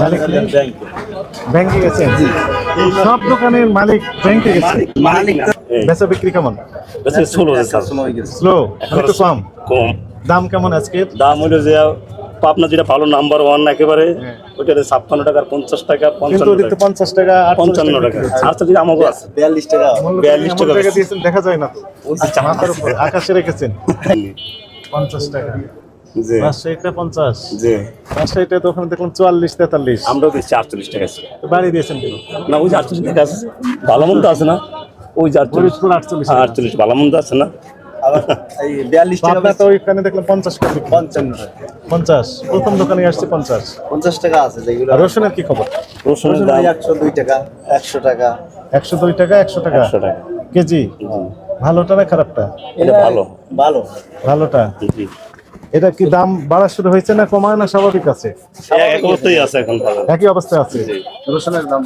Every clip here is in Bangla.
মালিক ব্যাংকে গেছেন? সব দোকানের মালিক ব্যাংকে গেছে মালিক বেচা বিক্রি কেমন? স্লো একটু কম। কম। দাম কেমন আজকে দাম হইল যে আপনার যেটা ভালো নাম্বার ওয়ান একেবারে ওইটা ছাপ্পান্ন টাকা পঞ্চাশ টাকা পঞ্চাশ টাকা পঞ্চান্ন টাকা। আর তো আমাকে আছে? বিয়াল্লিশ টাকা। বিয়াল্লিশ টাকা দিয়েছেন দেখা যায় না। আচ্ছা, উপর আকাশে রেখেছেন। পঞ্চাশ টাকা। পঞ্চাশ। জি। রাজশাহীটা তো ওখানে দেখলাম চুয়াল্লিশ তেতাল্লিশ। আমরাও দিচ্ছি আটচল্লিশ টাকা আছে। বাড়ি দিয়েছেন কেন? না ওই আটচল্লিশ টাকা আছে। ভালো মন্দ আছে না? ওই যে আটচল্লিশ। আটচল্লিশ আটচল্লিশ ভালো মন্দ আছে না? রসুনের কি খবর? রসুনের একশো দুই টাকা একশো টাকা। একশো দুই টাকা একশো টাকা। কেজি? ভালোটা না খারাপটা? ভালো। ভালো। ভালোটা? জি। এটা কি দাম বাড়া শুরু হয়েছে না কমায় না স্বাভাবিক আছে? এক আছে এখন একই অবস্থায় আছে? রসুনের দাম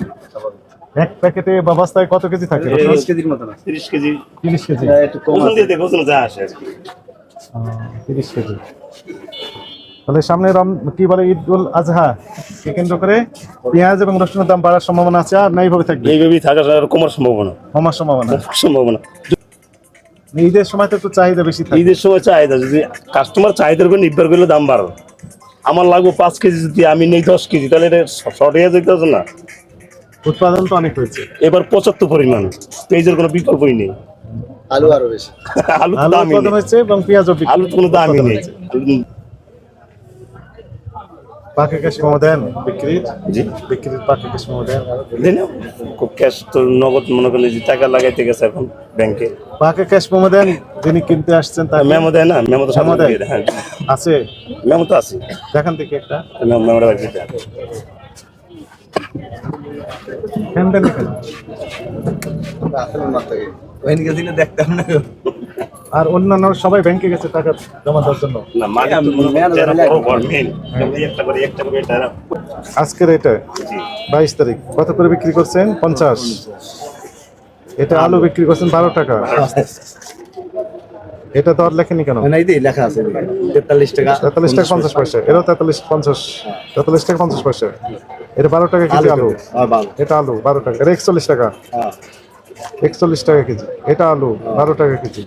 এক প্যাকেটে বা বস্তায় কত কেজি থাকে রসুন? তিরিশ কেজির মতো না তিরিশ কেজি। তিরিশ কেজি। একটু কম আছে। দিয়ে দেখো যা আসে আর কি। তিরিশ কেজি। তাহলে সামনে রম কি বলে ঈদ উল আজহা? কে কেন্দ্র করে? পেঁয়াজ এবং রসুনের দাম বাড়ার সম্ভাবনা আছে আর না এইভাবে থাকবে? এইভাবেই থাকার আর কমার সম্ভাবনা। কমার সম্ভাবনা। সম্ভাবনা। ঈদের সময় তো একটু চাহিদা বেশি থাকে। ঈদের সময় চাহিদা যদি কাস্টমার চাহিদার উপর নির্ভর করলে দাম বাড়ো। আমার লাগবে পাঁচ কেজি যদি আমি নেই দশ কেজি তাহলে এটা শর্ট হয়ে যেতে না। উৎপাদন তো অনেক হয়েছে। এবার পঁচাত্তর পরিমাণ পেঁয়াজের কোনো বিকল্পই নেই। আলু আরও বেশি। আলু তো আলু হয়েছে এবং পেঁয়াজও আলু কোনো দামই নেই। পাকে ক্যাশ মোমো দেন? বিক্রির? জি। বিক্রির পাকে ক্যাশ মোমো দেন? খুব ক্যাশ তো নগদ মনে করলে যে টাকা লাগাইতে গেছে এখন ব্যাংকে পাকে ক্যাশ মোমো দেন? যিনি কিনতে আসছেন তার মেমো দেয় না মেমো তো সামনে দেয়? হ্যাঁ। আছে? মেমো তো আছে। দেখান থেকে একটা। মেমো মেমোটা। ফ্যান দেন এখানে। আসলে না থাকে ওখানে গেছি না দেখতাম না। আর অন্যান্য সবাই ব্যাংকে গেছে টাকা জমা দেওয়ার জন্য। মনে তারা আজকের এটা বাইশ তারিখ। কত করে বিক্রি করছেন? পঞ্চাশ। এটা আলু বিক্রি করছেন বারো টাকা। এটা দর লেখেনি কেন? লেখা আছে। তেতাল্লিশ টাকা। তেতাল্লিশ টাকা পঞ্চাশ পয়সা। এটাও তেতাল্লিশ পঞ্চাশ। তেতাল্লিশ টাকা পঞ্চাশ পয়সা। এটা বারো টাকা কেজি আলু। এটা আলু বারো টাকা। এটা একচল্লিশ টাকা। হ্যাঁ একচল্লিশ টাকা কেজি। এটা আলু বারো টাকা কেজি।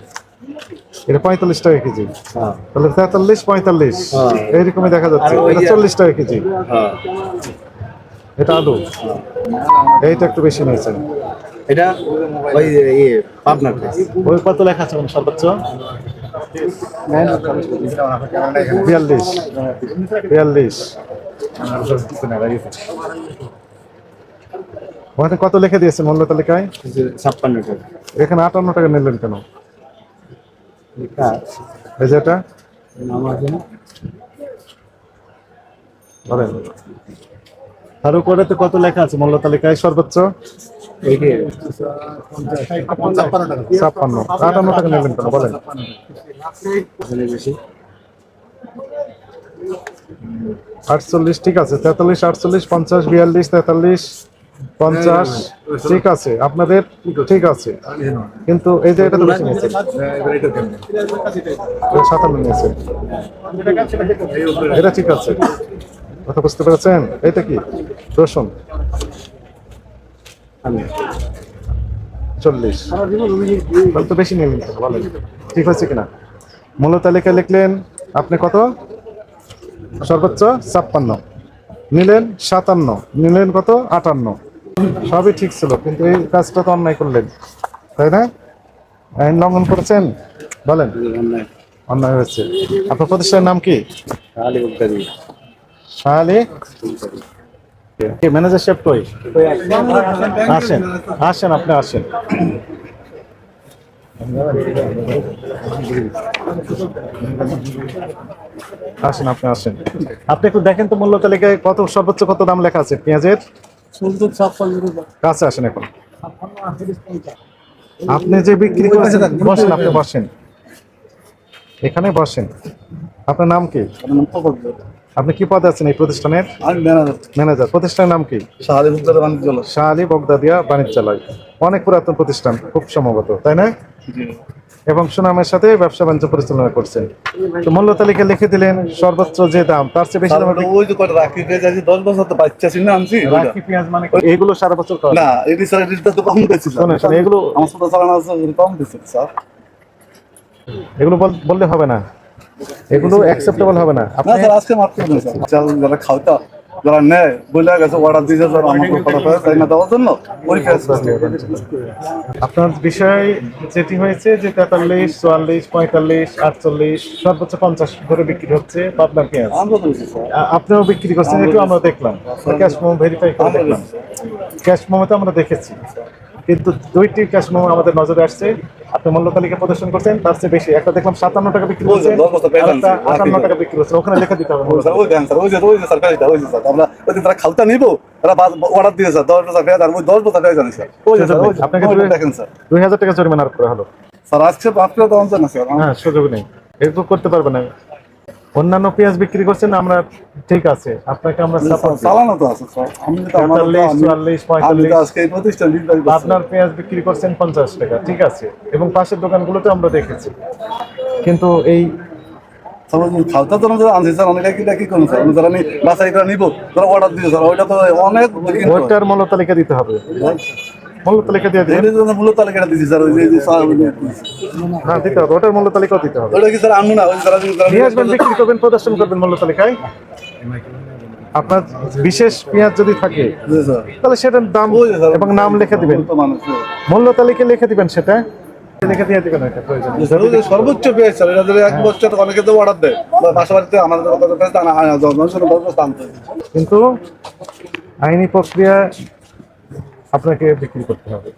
এটা পঁয়তাল্লিশ টাকা কেজি। হ্যাঁ। তাহলে তেতাল্লিশ পঁয়তাল্লিশ হ্যাঁ। এইরকমই দেখা যাচ্ছে। এটা চল্লিশ টাকা কেজি। হ্যাঁ। এটা আলু। এইটা একটু বেশি নিয়েছেন। এটা ওই ইয়ে পাবনার ওই কত লেখা আছে সর্বোচ্চ? বিয়াল্লিশ। বিয়াল্লিশ। ওখানে কত লিখে দিয়েছেন মূল্য তালিকায়? ছাপ্পান্ন টাকা। এখানে আটান্ন টাকা নিলেন কেন? বলেন উপরেতে কত লেখা আছে? মূল্য তালিকায় সর্বোচ্চ? ছাপ্পান্ন। কেন? বলেন। আটচল্লিশ, ঠিক আছে। তেতাল্লিশ, আটচল্লিশ, পঞ্চাশ, বিয়াল্লিশ, তেতাল্লিশ পঞ্চাশ ঠিক আছে আপনাদের ঠিক আছে। কিন্তু এই যে এটা তো বেশি নিয়েছে সাতান্ন নিয়েছে এটা ঠিক আছে। কথা বুঝতে পেরেছেন? এটা কি? রসুন। চল্লিশ। তাহলে তো বেশি নিয়ে নিতে ঠিক হয়েছে কিনা? মূল্য তালিকা লিখলেন আপনি কত? সর্বোচ্চ ছাপ্পান্ন। নিলেন সাতান্ন। নিলেন কত? আটান্ন। সবই ঠিক ছিল কিন্তু এই কাজটা তো অন্যায় করলেন তাই না? আইন লঙ্ঘন করেছেন? বলেন। অন্যায় হয়েছে। আপনার প্রতিষ্ঠানের নাম কি? শাহালি ম্যানেজার সাহেব কই? আসেন আসেন আপনি আসেন। আসেন আপনি আসেন। আপনি একটু দেখেন তো মূল্য তালিকায় কত সর্বোচ্চ কত দাম লেখা আছে? পেঁয়াজের? কাছে আসেন এখন। আপনি যে বিক্রি করেছেন বসেন আপনি বসেন। এখানে বসেন। আপনার নাম কি? আপনি কি পদে আছেন এই প্রতিষ্ঠানের? ম্যানেজার। ম্যানেজার। প্রতিষ্ঠানের নাম কি? শাহ আলী বগদাদিয়া বাণিজ্যালয়। অনেক পুরাতন প্রতিষ্ঠান খুব সম্ভবত তাই না? এবং সুনামের সাথে ব্যবসা বাণিজ্য পরিচালনা করছেন। তো মূল্য তালিকা লিখে দিলেন সর্বোচ্চ যে দাম তার চেয়ে বেশি দাম ওই যে কটা রাখি পেয়ে যাচ্ছি দশ বছর তো বাচ্চা ছিল না আনছি। রাখি পেঁয়াজ মানে? এগুলো সারা বছর খাওয়া না এটি স্যার এটিটা তো কম দিয়েছি শোনেন, শোনেন, এগুলো- আমার সাথে চালানো আছে কম দিয়েছি স্যার। এগুলো বল- বললে হবে না। এগুলো অ্যাকসেপ্টেবল হবে না। আপনি স্যার আজকে মাত্র নেই স্যার। চাল যারা খাওয়াটা যারা নেয় বলে গেছে অর্ডার দিয়েছে স্যার আমাকে করে তাই না দেওয়ার জন্য? ওই পেঁয়াজ আপনার বিষয় যেটি হয়েছে যে তেতাল্লিশ চুয়াল্লিশ পঁয়তাল্লিশ আটচল্লিশ সর্বোচ্চ পঞ্চাশ করে বিক্রি হচ্ছে পাবনার পেঁয়াজ। আপনিও বিক্রি করছেন একটু আমরা দেখলাম। ক্যাশ মোমো ভেরিফাই করে দেখলাম। ক্যাশ মোমো তো আমরা দেখেছি। কিন্তু দুইটি ক্যাশ মোমো আমাদের নজরে আসছে। আপনি মূল্য তালিকা প্রদর্শন করছেন তার চেয়ে বেশি। একটা দেখলাম সাতান্ন টাকা বিক্রি যাচ্ছি। আটান্ন টাকা বিক্রি করছে ওখানে লেখা দিতে হবে আমরা ওই তারা খালতা নিব তারা অর্ডার দিয়ে স্যার দশ বছর পেঁয়াজ ওই দশ বছর জানি স্যার। আপনাকে দেখেন স্যার। দুই হাজার টাকা জরিমানা করা হলো। স্যার আজকে আপনার তো অঞ্চল না স্যার। হ্যাঁ সুযোগ নেই। এরকম করতে পারবে না। অন্যান্য পেঁয়াজ বিক্রি করছেন আমরা ঠিক আছে। আপনাকে আমরা চালানো তো আছে আপনার পেঁয়াজ বিক্রি করছেন পঞ্চাশ টাকা ঠিক আছে। এবং পাশের দোকানগুলোতে আমরা দেখেছি। কিন্তু এই স্যার, ওই তো আমরা আনছি স্যার অনেকে কি কি করুন স্যার? আমি যারা আমি বাসায় করে নিবো তারা অর্ডার দিয়েছে স্যার ওইটা তো অনেক ওইটার মূল্য তালিকা দিতে হবে। মূল্য তালিকা দিয়ে দিবেন। এর জন্য মূল্য তালিকাটা দিয়েছি স্যার ওই যে স্যার হ্যাঁ দিতে হবে ওটার মূল্য তালিকাও দিতে হবে। ওইটা কি স্যার আনব না? ওই যারা যারা- নিয়ে আসবেন বিক্রি করবেন প্রদর্শন করবেন মূল্য তালিকায়। আপনার বিশেষ পেঁয়াজ যদি থাকে তাহলে সেটার দাম স্যার, এবং নাম লিখে দিবেন। মানুষ, মূল্য তালিকা লিখে দিবেন সেটা। স্যার, সর্বোচ্চ স্যার এটা এক বছর অনেকে তো অর্ডার দেয় বাসা আমাদের আনা আনা হয়। কিন্তু আইনি প্রক্রিয়া আপনাকে বিক্রি করতে হবে।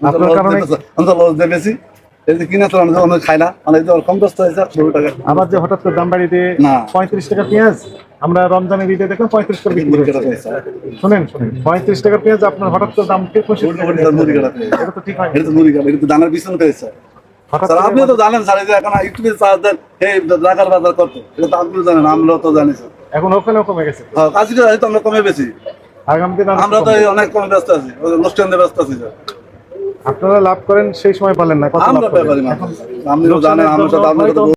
আপনার কারণে আমি তো লস দিয়ে বেশি। এই যে কিনা তো অনেক খাই না। অনেক তো কম কষ্ট হয়েছে ষোলো টাকা। আবার যে হঠাৎ করে দাম বাড়িয়ে দিয়ে পঁয়ত্রিশ টাকা পেঁয়াজ আমরা রমজানের ঈদে দেখলাম পঁয়ত্রিশ টাকা বিক্রি মুড়ি হয়েছে। কাটা পেয়েছে শুনেন শুনেন পঁয়ত্রিশ টাকা পেঁয়াজ আপনার হঠাৎ করে দাম কে পঁয়ষট্টি টাকা মুড়ি- মুড়ি কাটা পেয়েছে এটা তো ঠিক হয় এটা তো মুড়ি এটা তো দানার পিছনে পেয়েছে স্যার আপনি তো জানেন স্যার এখন ইউটিউবে চার্জ দেন এই ঢাকার বাজার করতে। এটা তো আপনিও জানেন আমরাও তো জানি এখন ওখানেও কমে গেছে। হ্যাঁ, আমরা কমে বেশি। আমরা তো অনেক কম ব্যস্ত আছি ব্যস্ত আছি স্যার আপনারা লাভ করেন সেই সময় পালেন না আমরা করেন? না আপনিও জানেন আমরা